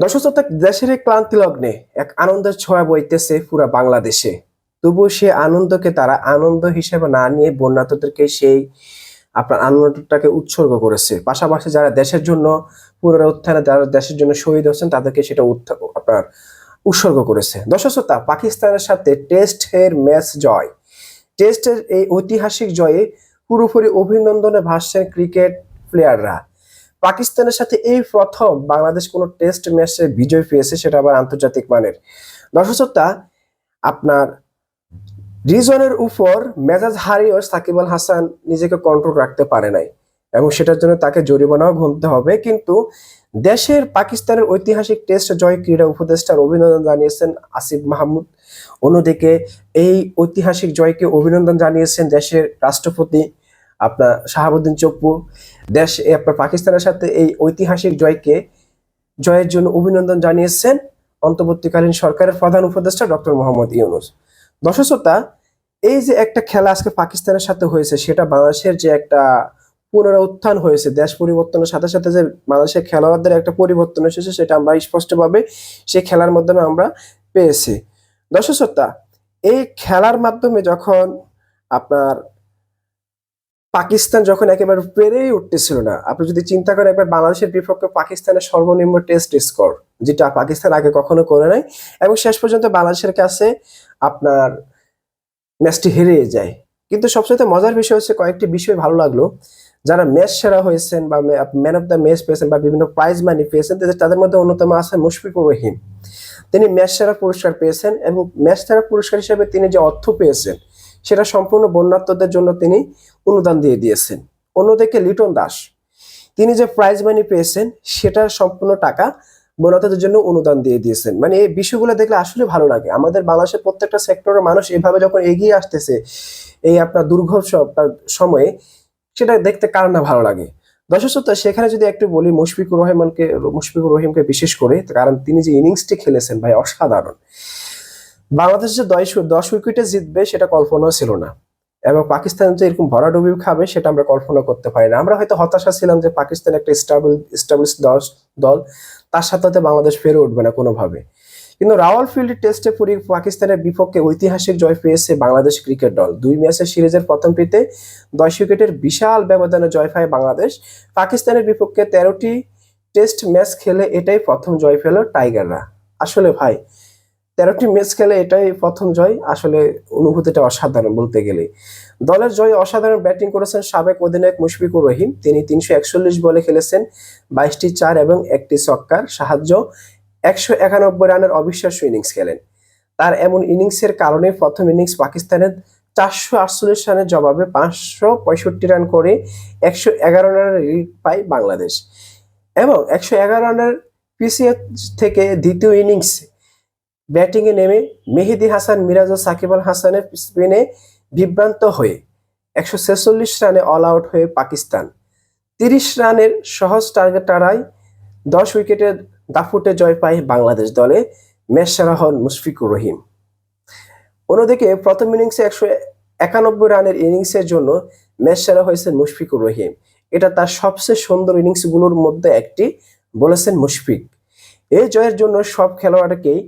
দর্শক শ্রোতা, দেশের এই ক্লান্তি লগ্নে এক আনন্দের ছোঁয়া বইতেছে পুরা বাংলাদেশে। তবু সে আনন্দকে তারা আনন্দ হিসেবে না নিয়ে বন্যাতদেরকে সেই আপনার আনন্দটাকে উৎসর্গ করেছে। পাশাপাশি যারা দেশের জন্য পুরো উত্থানে যারা দেশের জন্য শহীদ হচ্ছেন তাদেরকে সেটা আপনার উৎসর্গ করেছে। দর্শক শ্রোতা, পাকিস্তানের সাথে টেস্টের ম্যাচ জয়। টেস্টের এই ঐতিহাসিক জয়ে পুরোপুরি অভিনন্দনে ভাসছেন ক্রিকেট প্লেয়াররা। পাকিস্তানের সাথে এই প্রথম বাংলাদেশ কোনো টেস্ট ম্যাচে বিজয় পেয়েছে, সেটা আবার আন্তর্জাতিক মানের। দর্শকতা আপনার রিজনের উপর মেজাজ হারিয়েও সাকিব আল হাসান নিজেকে কন্ট্রোল রাখতে পারে নাই এবং সেটার জন্য তাকে জরিমানাও গুনতে হবে। কিন্তু দেশের পাকিস্তানের ঐতিহাসিক টেস্ট জয় ক্রীড়া উপদেষ্টার অভিনন্দন জানিয়েছেন আসিফ মাহমুদ। অন্যদিকে এই ঐতিহাসিক জয়কে অভিনন্দন জানিয়েছেন দেশের রাষ্ট্রপতি আপনার শাহাবুদ্দিন চপ্পু, দেশ আপনার পাকিস্তানের সাথে এই ঐতিহাসিক জয়কে, জয়ের জন্য অভিনন্দন জানিয়েছেন অন্তর্বর্তীকালীন সরকারের প্রধান উপদেষ্টা ডক্টর মোহাম্মদ ইউনুস। দর্শকতা এই যে একটা খেলা আজকে পাকিস্তানের সাথে হয়েছে, সেটা বাংলাদেশের যে একটা পুনরুত্থান হয়েছে, দেশ পরিবর্তনের সাথে সাথে যে বাংলাদেশের খেলোয়াড়দের একটা পরিবর্তন এসেছে, সেটা আমরা স্পষ্টভাবে সেই খেলার মাধ্যমে আমরা পেয়েছি। দর্শকতা এই খেলার মাধ্যমে যখন আপনার পাকিস্তান যখন একেবারে পেরেই উঠতেছিল না, আপনি যদি চিন্তা করেন একবার বাংলাদেশের বিপক্ষে পাকিস্তানের সর্বনিম্ন টেস্ট স্কোর, যেটা পাকিস্তান আগে কখনো করে নাই, এবং শেষ পর্যন্ত বাংলাদেশের কাছে আপনার ম্যাচটি হেরে যায়। কিন্তু সবচেয়ে মজার বিষয় হচ্ছে কয়েকটি বিষয় ভালো লাগল। যারা ম্যাচ সেরা হয়েছেন বা ম্যান অফ দ্য ম্যাচ পেয়েছেন বা বিভিন্ন প্রাইজ মানি পেয়েছেন, তাদের- মধ্যে অন্যতম আছেন মুশফিকুর রহিম। তিনি ম্যাচ সেরা পুরস্কার পেয়েছেন এবং ম্যাচ সেরা পুরস্কার হিসেবে তিনি যে অর্থ পেয়েছেন সেটা সম্পূর্ণ বন্যাত্মদের জন্য তিনি অনুদান দিয়ে দিয়েছেন। অন্যদিকে লিটন দাস, তিনি যে প্রাইজ মানি পেয়েছেন, সেটা সম্পূর্ণ টাকা বন্যাত্মদের জন্য অনুদান দিয়ে দিয়েছেন। মানে এই বিষয়গুলো দেখলে আসলে ভালো লাগে। আমাদের বাংলাদেশের প্রত্যেকটা সেক্টরের মানুষ এভাবে যখন এগিয়ে আসতেছে, এই আপনার দুর্ঘট সময়ে, সেটা দেখতে কার না ভালো লাগে। দর্শক সেখানে যদি একটু বলি মুশফিকুর রহমানকে, মুশফিকুর রহিমকে বিশেষ করে, কারণ তিনি যে ইনিংসটি খেলেছেন ভাই, অসাধারণ। বাংলাদেশ যে দশ দশ উইকেটে জিতবে সেটা কল্পনাও ছিল না। এবং পাকিস্তান যে এরকম ভরাডুবি খাবে সেটা আমরা কল্পনা করতে পারি না। আমরা হয়তো হতাশা ছিলাম যে পাকিস্তান একটা স্টাবল স্টাবলিশ দল, তার সাথে বাংলাদেশ ফেরে উঠবে না কোনোভাবে। কিন্তু রাওয়ালফিল্ড টেস্টে পুরি পাকিস্তানের বিপক্ষে ঐতিহাসিক জয় পেয়েছে বাংলাদেশ ক্রিকেট দল। দুই ম্যাচের সিরিজের প্রথম প্রথমটিতে দশ উইকেটের বিশাল ব্যবধানে জয় পায় বাংলাদেশ। পাকিস্তানের বিপক্ষে তেরোটি টেস্ট ম্যাচ খেলে এটাই প্রথম জয় পেল টাইগাররা। আসলে ভাই তেরোটি ম্যাচ খেলে এটাই প্রথম জয়। আসলে অনুভূতিটা অসাধারণ বলতে গেলে। দলের জয় অসাধারণ ব্যাটিং করেছেন সাবেক অধিনায়ক মুশফিকুর রহিম। তিনি তিনশো একচল্লিশ বলে খেলেছেন, বাইশটি চার এবং একটি ছক্কার সাহায্য একশো একানব্বই রানের অবিশ্বাস্য ইনিংস খেলেন। তার এমন ইনিংসের কারণে প্রথম ইনিংস পাকিস্তানের চারশো আটচল্লিশ রানের জবাবে পাঁচশো পঁয়ষট্টি রান করে একশো এগারো রানের লিড পায় বাংলাদেশ। এবং একশো এগারো রানের পিছিয়ে থেকে দ্বিতীয় ইনিংস ব্যাটিংয়ে নেমে মেহেদি হাসান, মিরাজ ও সাকিব আল হাসানের স্পিনে বিভ্রান্ত হয়ে একশো ছেচল্লিশ রানে অল আউট হয়ে পাকিস্তান। তিরিশ রানের সহজ টার্গেট তারাই দশ উইকেটের দাফুটে জয় পায় বাংলাদেশ দলে ম্যাচ হন মুশফিকুর রহিম। অন্যদিকে প্রথম ইনিংসে একশো একানব্বই রানের ইনিংসের জন্য ম্যাচ হয়েছেন মুশফিকুর রহিম। এটা তার সবচেয়ে সুন্দর ইনিংসগুলোর মধ্যে একটি, বলেছেন মুশফিক। এই জয়ের জন্য সব খেলোয়াড়কেই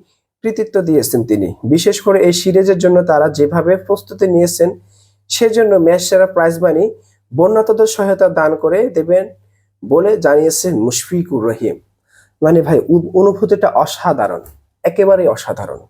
কৃতিত্ব দিয়েছেন তিনি। বিশেষ করে এই সিরিজের জন্য তারা যেভাবে প্রস্তুতি নিয়েছেন, সেজন্য ম্যাচ সেরা প্রাইজ মানি বন্যাতদের সহায়তা দান করে দেবেন বলে জানিয়েছেন মুশফিকুর রহিম। মানে ভাই, অনুভূতিটা অসাধারণ, একেবারেই অসাধারণ।